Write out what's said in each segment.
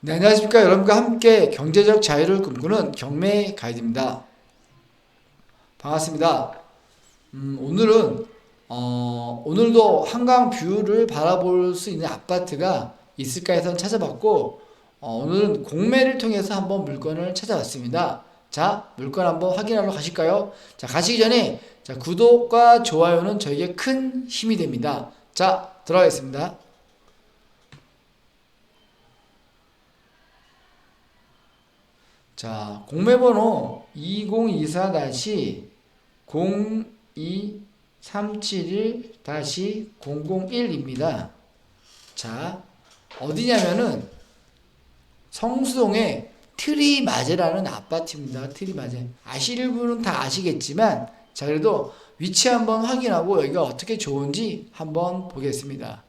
네, 안녕하십니까. 여러분과 함께 경제적 자유를 꿈꾸는 경매 가이드입니다. 반갑습니다. 음, 오늘은, 어, 오늘도 한강 뷰를 바라볼 수 있는 아파트가 있을까 해서 찾아봤고, 어, 오늘은 공매를 통해서 한번 물건을 찾아봤습니다. 자, 물건 한번 확인하러 가실까요? 자, 가시기 전에, 자, 구독과 좋아요는 저에게 큰 힘이 됩니다. 자, 들어가겠습니다. 자, 공매번호 2024-02371-001입니다. 자, 어디냐면은 성수동의 트리마제라는 아파트입니다. 트리마제. 아시는 분은 다 아시겠지만, 자, 그래도 위치 한번 확인하고 여기가 어떻게 좋은지 한번 보겠습니다.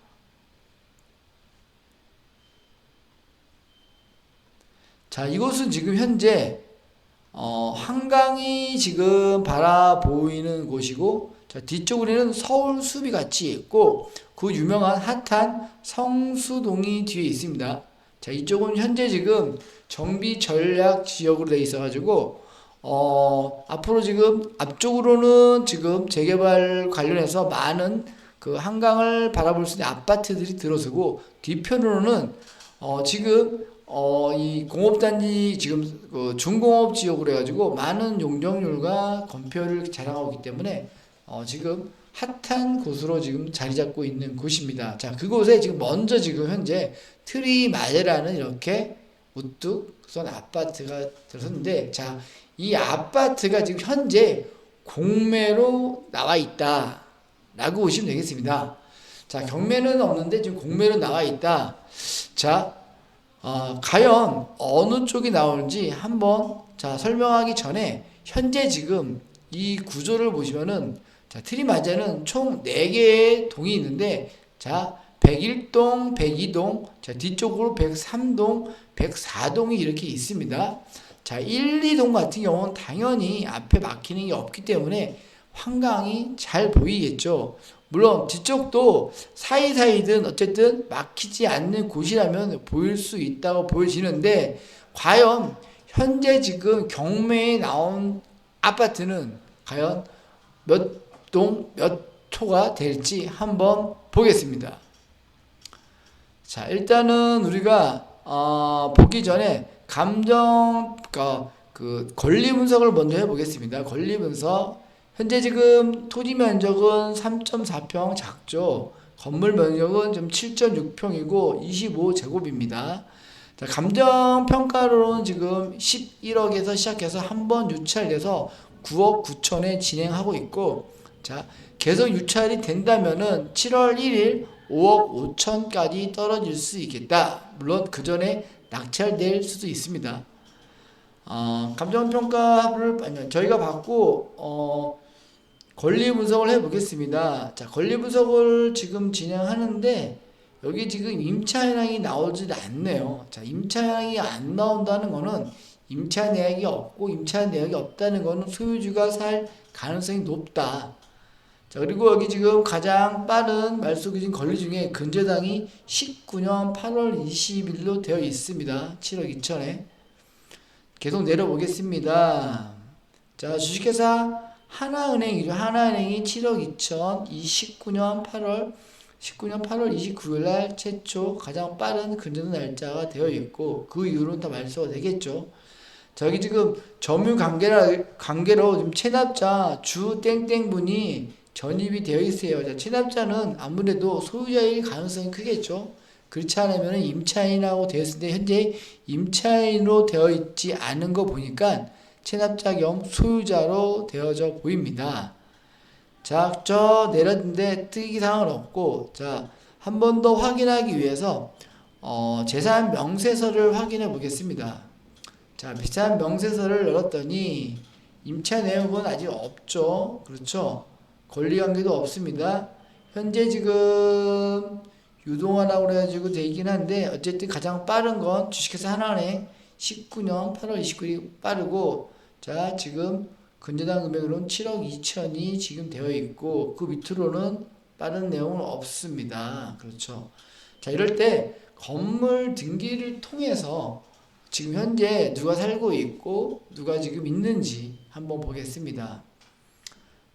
자, 이곳은 지금 현재 어, 한강이 지금 바라보이는 곳이고, 자, 뒤쪽으로는 서울 수비 같이 있고, 그 유명한 핫한 성수동이 뒤에 있습니다. 자, 이쪽은 현재 지금 정비 전략 지역으로 되어 있어 가지고, 어, 앞으로 지금 앞쪽으로는 지금 재개발 관련해서 많은 그 한강을 바라볼 수 있는 아파트들이 들어서고, 뒤편으로는 어, 지금 어, 이 공업단지 지금 그 중공업 지역으로 해가지고 많은 용적률과 건폐율을 자랑하고 있기 때문에 어, 지금 핫한 곳으로 지금 자리 잡고 있는 곳입니다. 자, 그곳에 지금 먼저 지금 현재 트리마제라는 이렇게 우뚝 선 아파트가 들어섰는데, 자, 이 아파트가 지금 현재 공매로 나와 있다. 라고 보시면 되겠습니다. 자, 경매는 없는데 지금 공매로 나와 있다. 자, 어, 과연 어느 쪽이 나오는지 한번 자 설명하기 전에 현재 지금 이 구조를 보시면은 자 트리마자는 총 4개의 동이 있는데 자 101동, 102동, 자 뒤쪽으로 103동, 104동이 이렇게 있습니다. 자 1, 2동 같은 경우는 당연히 앞에 막히는 게 없기 때문에 한강이 잘 보이겠죠. 물론 뒤쪽도 사이사이든 어쨌든 막히지 않는 곳이라면 보일 수 있다고 보여지는데 과연 현재 지금 경매에 나온 아파트는 과연 몇 동 몇 초가 될지 한번 보겠습니다. 자 일단은 우리가 어, 보기 전에 감정 그러니까 그 권리 분석을 먼저 해보겠습니다. 권리 분석 현재 지금 토지 면적은 3.4평 작죠. 건물 면적은 좀 7.6평이고 25제곱입니다. 자, 감정 평가로는 지금 11억에서 시작해서 한 번 유찰돼서 9억 9천에 진행하고 있고 자, 계속 유찰이 된다면은 7월 1일 5억 5천까지 떨어질 수 있겠다. 물론 그 전에 낙찰될 수도 있습니다. 어, 감정평가를 저희가 받고 어, 권리 분석을 해 보겠습니다. 자, 권리 분석을 지금 진행하는데 여기 지금 임차 현황이 나오지 않네요. 자, 임차 현황이 안 나온다는 거는 임차 내역이 없고 임차 내역이 없다는 거는 소유주가 살 가능성이 높다. 자, 그리고 여기 지금 가장 빠른 말소 기준 권리 중에 근저당이 19년 8월 20일로 되어 있습니다. 7억 2천에. 계속 내려보겠습니다. 자, 주식회사 하나은행이죠. 하나은행이 7억 2천 29년 8월 19년 8월 29일 날 최초 가장 빠른 근저당 날짜가 되어 있고 그 이후로는 다 말소가 되겠죠. 저기 지금 점유 관계라 관계로 지금 체납자 주 땡땡분이 전입이 되어 있어요. 자, 체납자는 아무래도 소유자일 가능성이 크겠죠. 그렇지 않으면 임차인하고 되어 있을 때 현재 임차인으로 되어 있지 않은 거 보니까 체납자 겸 소유자로 되어져 보입니다. 자, 저 내렸는데 특이사항은 없고, 자, 한 번 더 확인하기 위해서, 어, 재산 명세서를 확인해 보겠습니다. 자, 재산 명세서를 열었더니, 임차 내역은 아직 없죠. 그렇죠. 권리 관계도 없습니다. 현재 지금, 유동화라고 그래가지고 되긴 한데, 어쨌든 가장 빠른 건 주식회사 하나은행 19년 8월 29일 빠르고 자 지금 근저당 금액으로는 7억 2천이 지금 되어 있고 그 밑으로는 빠른 내용은 없습니다. 그렇죠. 자 이럴 때 건물 등기를 통해서 지금 현재 누가 살고 있고 누가 지금 있는지 한번 보겠습니다.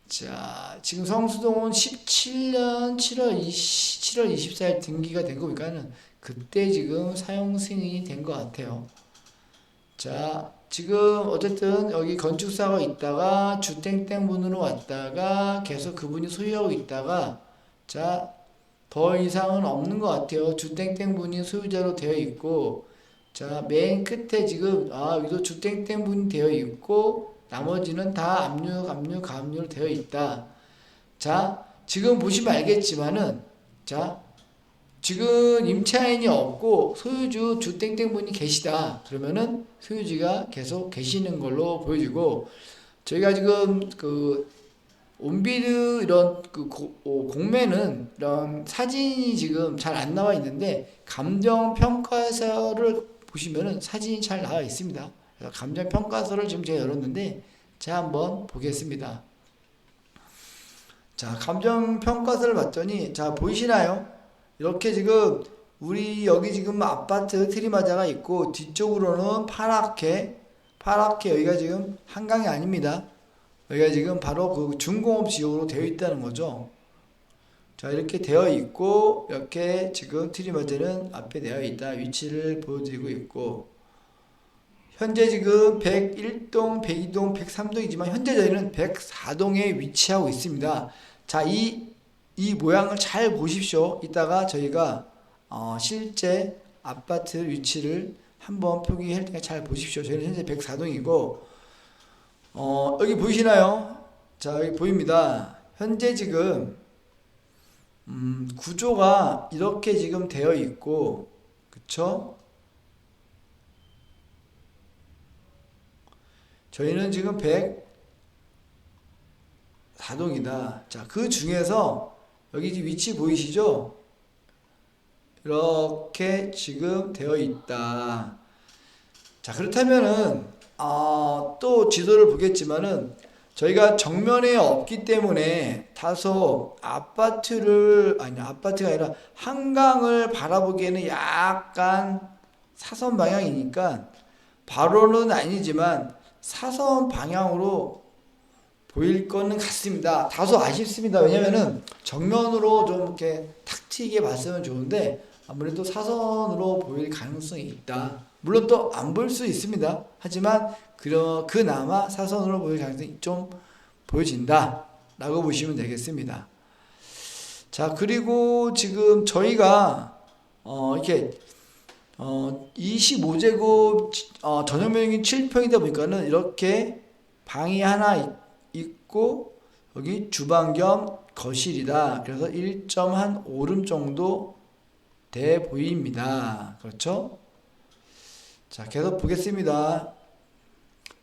자, 지금 성수동은 17년 7월 20, 7월 24일 등기가 된거 보니까는 그때 지금 사용 승인이 된 것 같아요. 자, 지금 어쨌든 여기 건축사가 있다가 주땡땡 분으로 왔다가 계속 그분이 소유하고 있다가 자, 더 이상은 없는 것 같아요. 주땡땡 분이 소유자로 되어 있고 자, 맨 끝에 지금 아, 여기도 주땡땡 분이 되어 있고 나머지는 다 압류, 압류, 가압류로 되어 있다. 자, 지금 보시면 알겠지만은 자, 지금 임차인이 없고 소유주 주땡땡 분이 계시다. 그러면은 소유주가 계속 계시는 걸로 보여지고 저희가 지금 그 온비드 이런 그 고- 어, 공매는 이런 사진이 지금 잘 안 나와 있는데 감정 평가서를 보시면은 사진이 잘 나와 있습니다. 감정 평가서를 지금 제가 열었는데 제가 한번 보겠습니다. 자, 감정 평가서를 봤더니 자 보이시나요? 이렇게 지금 우리 여기 지금 아파트 트리마자가 있고 뒤쪽으로는 파랗게 파랗게 여기가 지금 한강이 아닙니다. 여기가 지금 바로 그 중공업 지역으로 되어 있다는 거죠. 자 이렇게 되어 있고 이렇게 지금 트리마자는 앞에 되어 있다 위치를 보여드리고 있고 현재 지금 101동, 102동, 103동이지만 현재 저희는 104동에 위치하고 있습니다. 자, 이, 이 모양을 잘 보십시오. 이따가 저희가 어, 실제 아파트 위치를 한번 표기할 테니까 잘 보십시오. 저희는 현재 104동이고 어, 여기 보이시나요? 자, 여기 보입니다. 현재 지금 음, 구조가 이렇게 지금 되어 있고 그쵸? 저희는 지금 104동이다. 자, 그 중에서 여기 위치 보이시죠? 이렇게 지금 되어 있다. 자, 그렇다면은, 아, 또 지도를 보겠지만은, 저희가 정면에 없기 때문에 다소 아파트를, 아니, 아파트가 아니라 한강을 바라보기에는 약간 사선 방향이니까, 바로는 아니지만, 사선 방향으로 보일 거는 같습니다. 다소 아쉽습니다. 왜냐면은 정면으로 좀 이렇게 탁 튀게 봤으면 좋은데 아무래도 사선으로 보일 가능성이 있다. 물론 또 안 볼 수 있습니다. 하지만 그러, 그나마 사선으로 보일 가능성이 좀 보여진다. 라고 보시면 되겠습니다. 자, 그리고 지금 저희가 어, 이렇게 어, 25제곱 어, 전용 면적이 7평이다 보니까는 이렇게 방이 하나 있, 있고 여기 주방 겸 거실이다. 그래서 1.한 오름 정도 돼 보입니다. 그렇죠? 자, 계속 보겠습니다.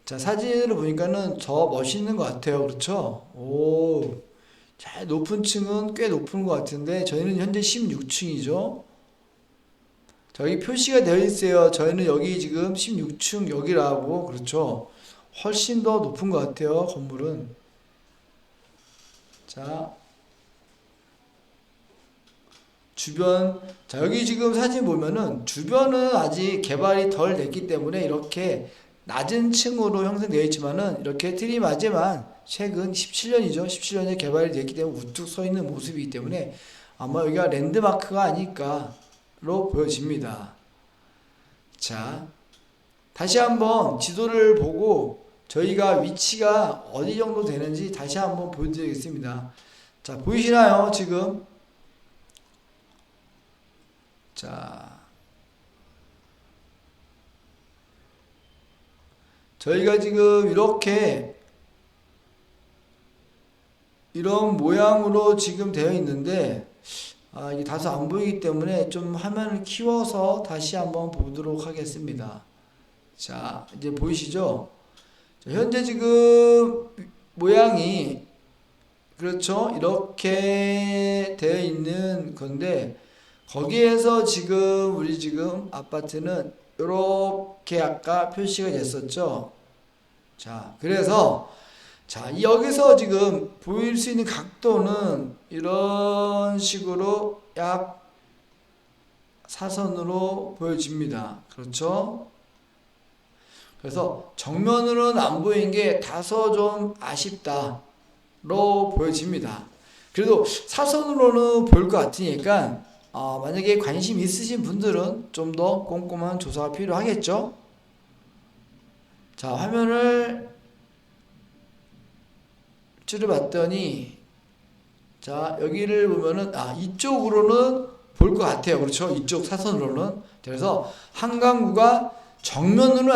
자, 사진을 보니까는 더 멋있는 것 같아요. 그렇죠? 오, 자, 높은 층은 꽤 높은 것 같은데 저희는 현재 16층이죠. 저기 표시가 되어 있어요. 저희는 여기 지금 16층 여기라고 그렇죠. 훨씬 더 높은 것 같아요. 건물은. 자, 주변 자 여기 지금 사진 보면은 주변은 아직 개발이 덜 됐기 때문에 이렇게 낮은 층으로 형성되어 있지만은 이렇게 트림하지만 최근 17년이죠. 17년에 개발이 됐기 때문에 우뚝 서 있는 모습이기 때문에 아마 여기가 랜드마크가 아닐까로 보여집니다. 자, 다시 한번 지도를 보고 저희가 위치가 어디 정도 되는지 다시 한번 보여드리겠습니다. 자, 보이시나요? 지금? 자, 저희가 지금 이렇게 이런 모양으로 지금 되어 있는데 아, 이게 다소 안 보이기 때문에 좀 화면을 키워서 다시 한번 보도록 하겠습니다. 자, 이제 보이시죠? 자, 현재 지금 모양이 그렇죠? 이렇게 되어 있는 건데 거기에서 지금 우리 지금 아파트는 이렇게 아까 표시가 됐었죠. 자, 그래서 자, 여기서 지금 보일 수 있는 각도는 이런 식으로 약 사선으로 보여집니다. 그렇죠? 그래서 정면으로는 안 보인 게 다소 좀 아쉽다로 보여집니다. 그래도 사선으로는 보일 것 같으니까 어, 만약에 관심 있으신 분들은 좀 더 꼼꼼한 조사가 필요하겠죠. 자 화면을 줄여봤더니 자 여기를 보면은 아 이쪽으로는 볼 것 같아요. 그렇죠? 이쪽 사선으로는 그래서 한강구가 정면으로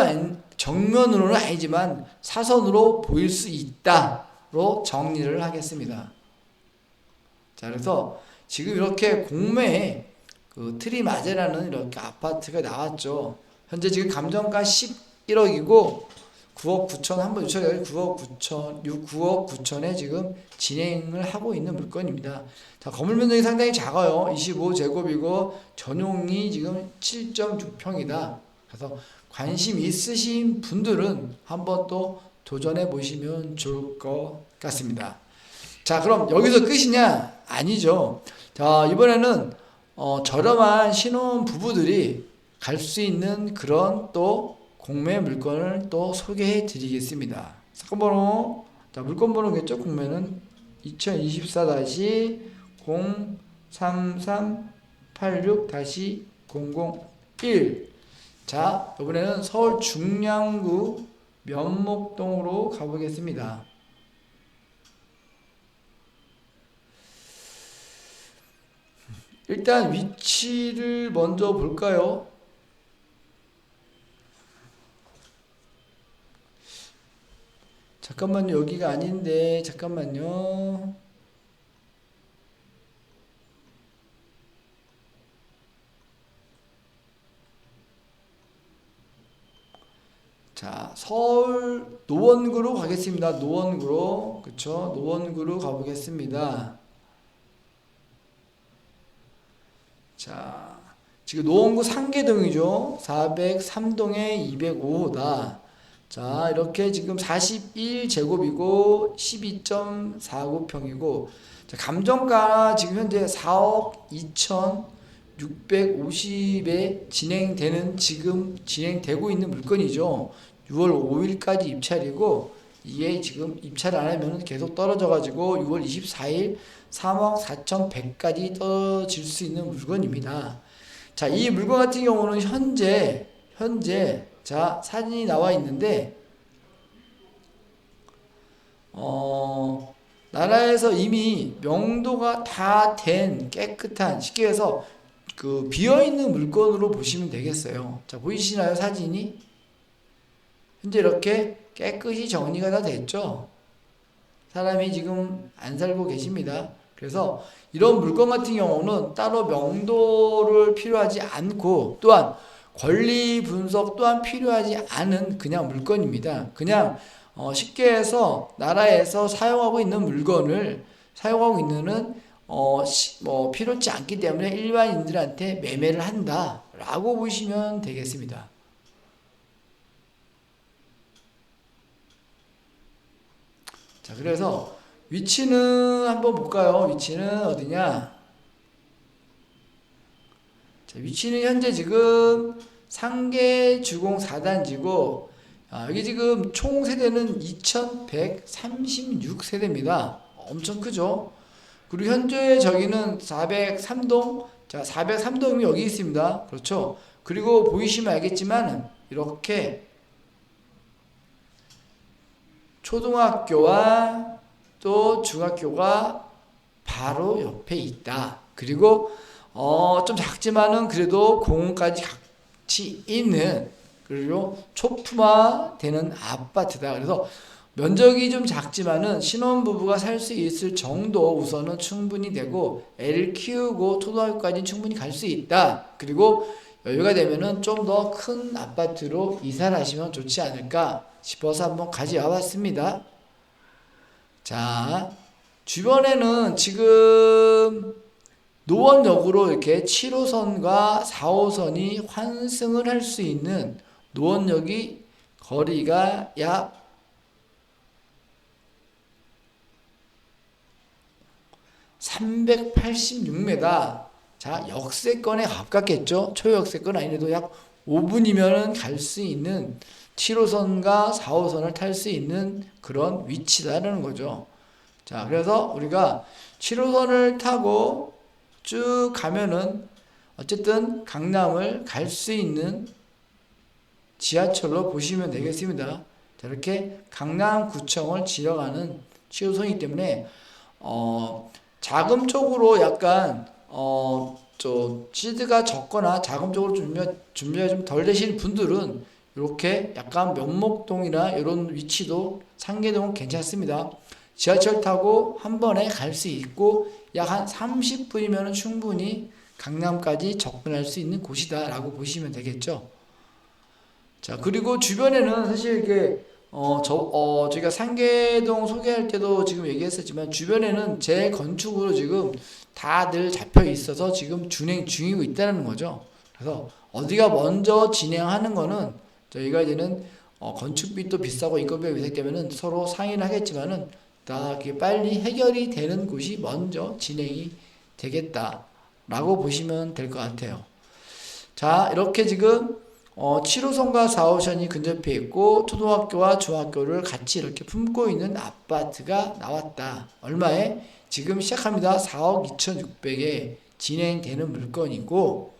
정면으로는 아니지만 사선으로 보일 수 있다로 정리를 하겠습니다. 자, 그래서 지금 이렇게 공매에 그 트리마제라는 이렇게 아파트가 나왔죠. 현재 지금 감정가 11억이고 9억 9천 한번 유찰이 9억 9천 9억 9천에 지금 진행을 하고 있는 물건입니다. 자, 건물 면적이 상당히 작아요. 25제곱이고 전용이 지금 7.6평이다. 그래서 관심 있으신 분들은 한번 또 도전해 보시면 좋을 것 같습니다. 자, 그럼 여기서 끝이냐? 아니죠. 자, 이번에는 어, 저렴한 신혼 부부들이 갈 수 있는 그런 또 공매 물건을 또 소개해 드리겠습니다. 사건 번호, 자, 물건 번호겠죠? 공매는 2024-03386-001 자, 이번에는 서울 중량구 면목동으로 가보겠습니다. 일단 위치를 먼저 볼까요? 잠깐만요. 여기가 아닌데 잠깐만요. 자, 서울 노원구로 가겠습니다. 노원구로. 그쵸? 노원구로 가보겠습니다. 자, 지금 노원구 상계동이죠. 403동에 205호다. 자, 이렇게 지금 41제곱이고 12.49평이고 자, 감정가 지금 현재 4억 2,650에 진행되는 지금 진행되고 있는 물건이죠. 6월 5일까지 입찰이고 이게 지금 입찰 안 하면 계속 떨어져 가지고 6월 24일 3억 4,100까지 떨어질 수 있는 물건입니다. 자, 이 물건 같은 경우는 현재 현재 자, 사진이 나와 있는데 어, 나라에서 이미 명도가 다 된 깨끗한 쉽게 해서 그 비어 있는 물건으로 보시면 되겠어요. 자, 보이시나요, 사진이? 현재 이렇게 깨끗이 정리가 다 됐죠. 사람이 지금 안 살고 계십니다. 그래서 이런 물건 같은 경우는 따로 명도를 필요하지 않고 또한 권리 분석 또한 필요하지 않은 그냥 물건입니다. 그냥 어 쉽게 해서 나라에서 사용하고 있는 물건을 사용하고 있는 어뭐 필요치 않기 때문에 일반인들한테 매매를 한다라고 보시면 되겠습니다. 자, 그래서 위치는 한번 볼까요? 위치는 어디냐? 자, 위치는 현재 지금 상계 주공 4단지고 아, 여기 지금 총 세대는 2136세대입니다. 엄청 크죠? 그리고 현재 저기는 403동 자 403동이 여기 있습니다. 그렇죠? 그리고 보이시면 알겠지만 이렇게 초등학교와 또 중학교가 바로 옆에 있다. 그리고 어, 좀 작지만은 그래도 공원까지 같이 있는 그리고 초품화되는 아파트다. 그래서 면적이 좀 작지만은 신혼부부가 살 수 있을 정도 우선은 충분히 되고 애를 키우고 초등학교까지 충분히 갈 수 있다. 그리고 여유가 되면은 좀 더 큰 아파트로 이사를 하시면 좋지 않을까 싶어서 한번 가져와 봤습니다. 자, 주변에는 지금 노원역으로 이렇게 7호선과 4호선이 환승을 할 수 있는 노원역이 거리가 약 (386m) 자, 역세권에 가깝겠죠. 초역세권 아니래도 약 5분이면은 갈수 있는 7호선과 4호선을 탈 수 있는 그런 위치다라는 거죠. 자, 그래서 우리가 7호선을 타고 쭉 가면은 어쨌든 강남을 갈 수 있는 지하철로 보시면 되겠습니다. 자, 이렇게 강남구청을 지나가는 7호선이기 때문에 어, 자금 쪽으로 약간 어, 저 시드가 적거나 자금 쪽으로 준비 준비가 좀 덜 되신 분들은 이렇게 약간 면목동이나 이런 위치도 상계동은 괜찮습니다. 지하철 타고 한 번에 갈 수 있고 약 한 30분이면 충분히 강남까지 접근할 수 있는 곳이다라고 보시면 되겠죠. 자 그리고 주변에는 사실 이게 어 저 어, 저희가 상계동 소개할 때도 지금 얘기했었지만 주변에는 재건축으로 지금 다들 잡혀 있어서 지금 진행 중이고 있다는 거죠. 그래서 어디가 먼저 진행하는 거는 저희가 이제는 어, 건축비도 비싸고 인건비가 때문에 서로 상의를 하겠지만은 다 이렇게 빨리 해결이 되는 곳이 먼저 진행이 되겠다라고 보시면 될 것 같아요. 자, 이렇게 지금 어, 7호선과 4호선이 근접해 있고 초등학교와 중학교를 같이 이렇게 품고 있는 아파트가 나왔다. 얼마에? 지금 시작합니다. 4억 2,600에 진행되는 물건이고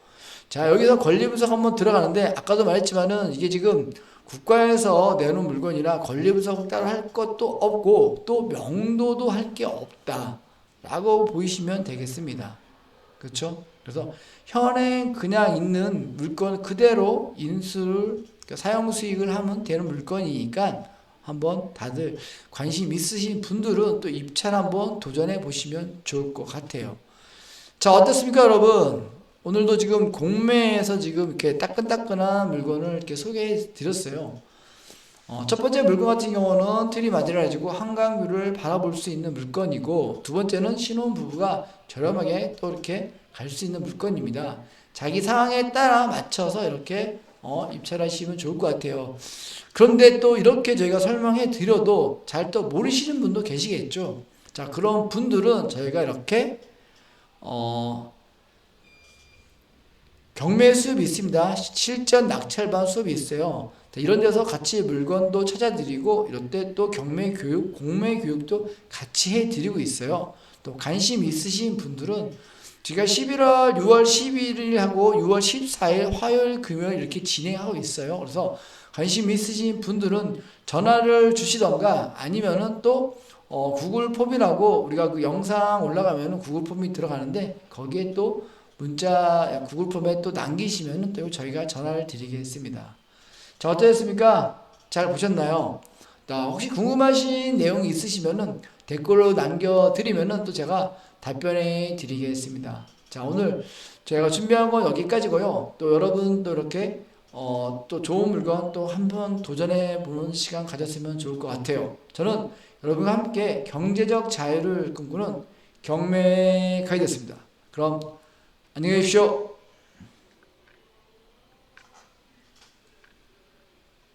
자, 여기서 권리 분석 한번 들어가는데 아까도 말했지만은 이게 지금 국가에서 내놓은 물건이라 권리 분석 따로 할 것도 없고 또 명도도 할 게 없다 라고 보이시면 되겠습니다. 그렇죠? 그래서 현행 그냥 있는 물건 그대로 인수를 그러니까 사용 수익을 하면 되는 물건이니까 한번 다들 관심 있으신 분들은 또 입찰 한번 도전해 보시면 좋을 것 같아요. 자, 어떻습니까, 여러분? 오늘도 지금 공매에서 지금 이렇게 따끈따끈한 물건을 이렇게 소개해 드렸어요. 어, 첫 번째 물건 같은 경우는 트리 마디라지고 한강뷰를 바라볼 수 있는 물건이고 두 번째는 신혼 부부가 저렴하게 또 이렇게 갈 수 있는 물건입니다. 자기 상황에 따라 맞춰서 이렇게 어, 입찰하시면 좋을 것 같아요. 그런데 또 이렇게 저희가 설명해 드려도 잘 또 모르시는 분도 계시겠죠. 자, 그런 분들은 저희가 이렇게 어, 경매 수업이 있습니다. 실전 낙찰반 수업이 있어요. 자, 이런 데서 같이 물건도 찾아드리고 이럴 때 또 경매 교육, 공매 교육도 같이 해드리고 있어요. 또 관심 있으신 분들은 제가 11월 6월 11일하고 6월 14일 화요일 금요일 이렇게 진행하고 있어요. 그래서 관심 있으신 분들은 전화를 주시던가 아니면은 또 어, 구글 폼이라고 우리가 그 영상 올라가면은 구글 폼이 들어가는데 거기에 또 문자 구글 폼에 또 남기시면은 또 저희가 전화를 드리겠습니다. 자 어떠셨습니까? 잘 보셨나요? 자, 혹시 궁금하신 내용이 있으시면은 댓글로 남겨드리면은 또 제가 답변해 드리겠습니다. 자 오늘 제가 준비한 건 여기까지고요. 또 여러분 또 이렇게 어, 또 좋은 물건 또 한 번 도전해 보는 시간 가졌으면 좋을 것 같아요. 저는 여러분과 함께 경제적 자유를 꿈꾸는 경매 가이드였습니다. 그럼 안녕히 계십시오.